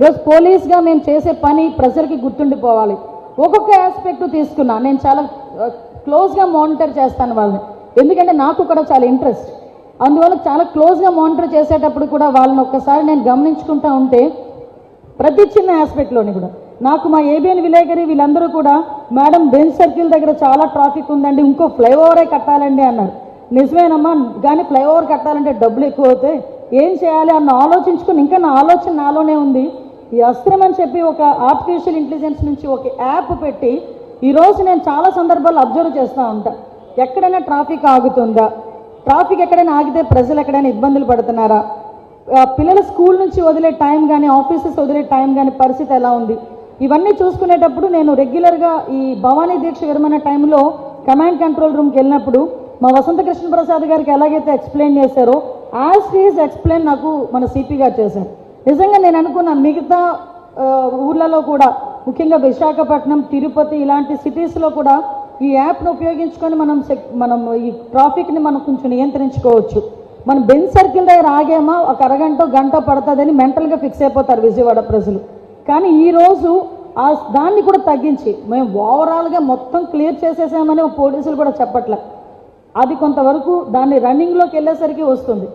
ఈరోజు పోలీస్గా మేము చేసే పని ప్రజలకి గుర్తుండిపోవాలి. ఒక్కొక్క ఆస్పెక్ట్ తీసుకున్నా. నేను చాలా క్లోజ్గా మానిటర్ చేస్తాను వాళ్ళని. ఎందుకంటే నాకు కూడా చాలా ఇంట్రెస్ట్ అందువల్ల చాలా క్లోజ్గా మానిటర్ చేసేటప్పుడు కూడా వాళ్ళని ఒక్కసారి నేను గమనించుకుంటా ఉంటే ప్రతి చిన్న ఆస్పెక్ట్లోని కూడా. నాకు మా ఏబిఎన్ విలేకరి వీళ్ళందరూ కూడా మేడం బెంచ్ సర్కిల్ దగ్గర చాలా ట్రాఫిక్ ఉందండి ఇంకో ఫ్లైఓవరే కట్టాలండి అన్నారు. నిజమేనమ్మా కానీ ఫ్లైఓవర్ కట్టాలంటే డబ్బులు ఎక్కువ అవుతాయి. ఏం చేయాలి? అన్న ఆలోచించుకుని ఇంకా నా ఆలోచన నాలోనే ఉంది. ఈ అస్త్రం అని చెప్పి ఒక ఆర్టిఫిషియల్ ఇంటెలిజెన్స్ నుంచి ఒక యాప్ పెట్టి ఈరోజు నేను చాలా సందర్భాల్లో అబ్జర్వ్ చేస్తూ ఉంటా. ఎక్కడైనా ట్రాఫిక్ ఆగుతుందా? ట్రాఫిక్ ఎక్కడైనా ఆగితే ప్రజలు ఎక్కడైనా ఇబ్బందులు పడుతున్నారా? పిల్లల స్కూల్ నుంచి వదిలే టైం కానీ ఆఫీసెస్ వదిలే టైం కానీ పరిస్థితి ఎలా ఉంది? ఇవన్నీ చూసుకునేటప్పుడు నేను రెగ్యులర్గా ఈ భవానీ దీక్ష విరమణ టైంలో కమాండ్ కంట్రోల్ రూమ్కి వెళ్ళినప్పుడు మా వసంత కృష్ణ ప్రసాద్ గారికి ఎలాగైతే ఎక్స్ప్లెయిన్ చేశారో యాజ్ ఈజ్ ఎక్స్ప్లెయిన్ నాకు మన సిపి గారు చేశారు. నిజంగా నేను అనుకున్నా మిగతా ఊర్లలో కూడా ముఖ్యంగా విశాఖపట్నం తిరుపతి ఇలాంటి సిటీస్లో కూడా ఈ యాప్ను ఉపయోగించుకొని మనం సెక్- మనం ఈ ట్రాఫిక్ని మనం కొంచెం నియంత్రించుకోవచ్చు. మనం బెంచ్ సర్కిల్ దగ్గర ఆగామా ఒక అరగంట గంట పడుతుందని మెంటల్గా ఫిక్స్ అయిపోతారు విజయవాడ ప్రజలు. కానీ ఈ రోజు ఆ దాన్ని కూడా తగ్గించి మేము ఓవరాల్గా మొత్తం క్లియర్ చేసేసామని పోలీసులు కూడా చెప్పట్లే. అది కొంతవరకు దాన్ని రన్నింగ్లోకి వెళ్ళేసరికి వస్తుంది.